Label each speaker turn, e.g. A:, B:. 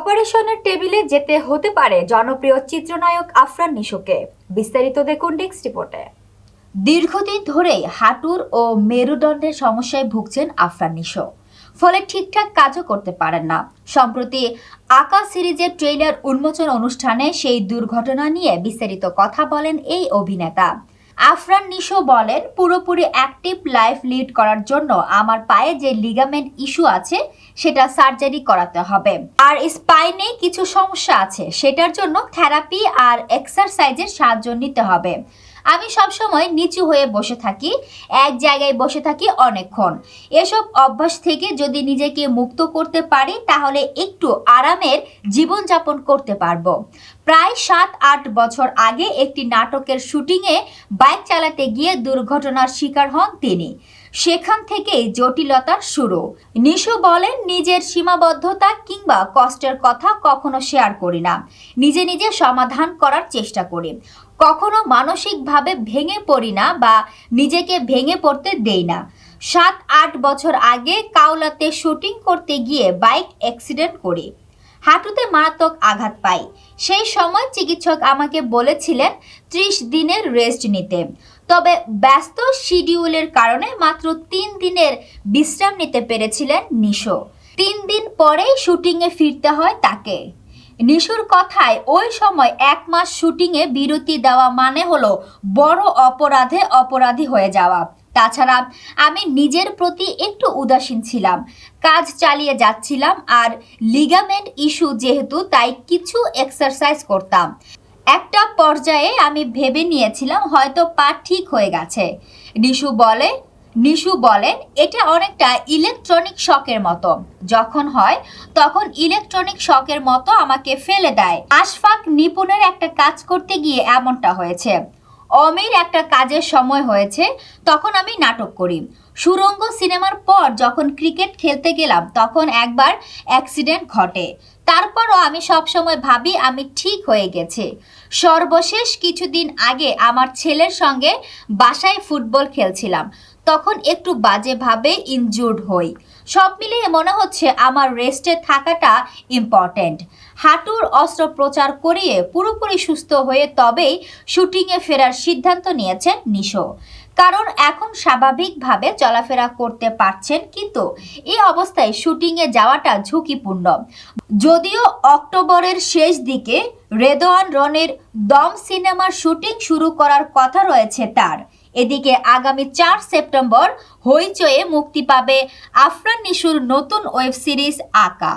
A: অপারেশনের টেবিলে যেতে হতে পারে জনপ্রিয় চিত্রনায়ক আফরান নিশোকে। বিস্তারিত দেখুন ডেস্ক রিপোর্টে। দীর্ঘদিন ধরেই হাঁটুর ও মেরুদণ্ডের সমস্যায় ভুগছেন আফরান নিশো। ফলে ঠিকঠাক কাজও করতে পারেন না। সম্প্রতি আকা সিরিজের ট্রেলার উন্মোচন অনুষ্ঠানে সেই দুর্ঘটনা নিয়ে বিস্তারিত কথা বলেন এই অভিনেতা। আফরান নিশো বলেন, পুরোপুরি অ্যাক্টিভ লাইফ লিড করার জন্য আমার পায়ে যে লিগামেন্ট ইস্যু আছে, সেটা সার্জারি করাতে হবে। আর স্পাইনে কিছু সমস্যা আছে, সেটার জন্য থেরাপি আর এক্সারসাইজের সাহায্য নিতে হবে। আমি সবসময় নিচু হয়ে বসে থাকি, এক জায়গায় বসে থাকি অনেকক্ষণ। এসব অভ্যাস থেকে যদি নিজেকে মুক্ত করতে পারি, তাহলে একটু আরামের জীবনযাপন করতে পারব। প্রায় সাত, আট বছর আগে একটি নাটকের শুটিংয়ে বাইক চালাতে গিয়ে দুর্ঘটনার শিকার হন তিনি। সেখান থেকেই জটিলতার শুরু। নিশু বলেন, নিজের সীমাবদ্ধতা কিংবা কষ্টের কথা কখনো শেয়ার করি না। নিজে নিজে সমাধান করার চেষ্টা করি। কখনো মানসিকভাবে ভেঙে পড়ি না বা নিজেকে ভেঙে পড়তে দেই না। সাত, আট বছর আগে কাউলাতে শুটিং করতে গিয়ে বাইক অ্যাক্সিডেন্ট করি। হাঁটুতে মারাত্মক আঘাত পাই। সেই সময় চিকিৎসক আমাকে বলেছিলেন, ত্রিশ দিনের রেস্ট নিতে। তবে ব্যস্ত শিডিউলের কারণে মাত্র তিন দিনের বিশ্রাম নিতে পেরেছিলেন নিশো। তিন দিন পরেই শুটিংয়ে ফিরতে হয় তাকে। নিশুর কথায় ওই সময় এক মাস শুটিংয়ে বিরতি দেওয়া মানে হলো বড় অপরাধে অপরাধী হয়ে যাওয়া। তাছাড়া আমি নিজের প্রতি একটু উদাসীন ছিলাম, কাজ চালিয়ে যাচ্ছিলাম আর লিগামেন্ট ইস্যু যেহেতু তাই কিছু এক্সারসাইজ করতাম। একটা পর্যায়ে আমি ভেবে নিয়েছিলাম হয়তো পা ঠিক হয়ে গেছে। নিশু বলে, নিশু বলেন, এটা অনেকটা ইলেকট্রনিক শকের মতো। যখন হয়, তখন ইলেকট্রনিক শকের মতো আমাকে ফেলে দেয়। আশফাক নিপুণের একটা কাজ করতে গিয়ে এমনটা হয়েছে। অমির একটা কাজের সময় হয়েছে, তখন আমি নাটক করি। সুরঙ্গ সিনেমার পর যখন ক্রিকেট খেলতে গেলাম, তখন একবার অ্যাক্সিডেন্ট ঘটে। তারপরও আমি সবসময় ভাবি আমি ঠিক হয়ে গেছে। সর্বশেষ কিছুদিন আগে আমার ছেলের সঙ্গে বাসায় ফুটবল খেলছিলাম। তখন একটু বাজেভাবে ইনজুর্ড হই। সব মিলিয়ে মনে হচ্ছে আমার রেস্টে থাকাটা ইম্পর্ট্যান্ট হাঁটুর অস্ত্রোপচার করিয়ে পুরোপুরি সুস্থ হয়ে তবেই শুটিংয়ে ফেরার সিদ্ধান্ত নিয়েছেন নিশো। কারণ এখন স্বাভাবিকভাবে চলাফেরা করতে পারছেন কিন্তু এই অবস্থায় শুটিংয়ে যাওয়াটা ঝুঁকিপূর্ণ। যদিও অক্টোবরের শেষ দিকে রেদোয়ান রনের দম সিনেমার শুটিং শুরু করার কথা রয়েছে তার। এদিকে আগামী চার সেপ্টেম্বর হইচয়ে মুক্তি পাবে আফরান নিশুর নতুন ওয়েব সিরিজ আকা।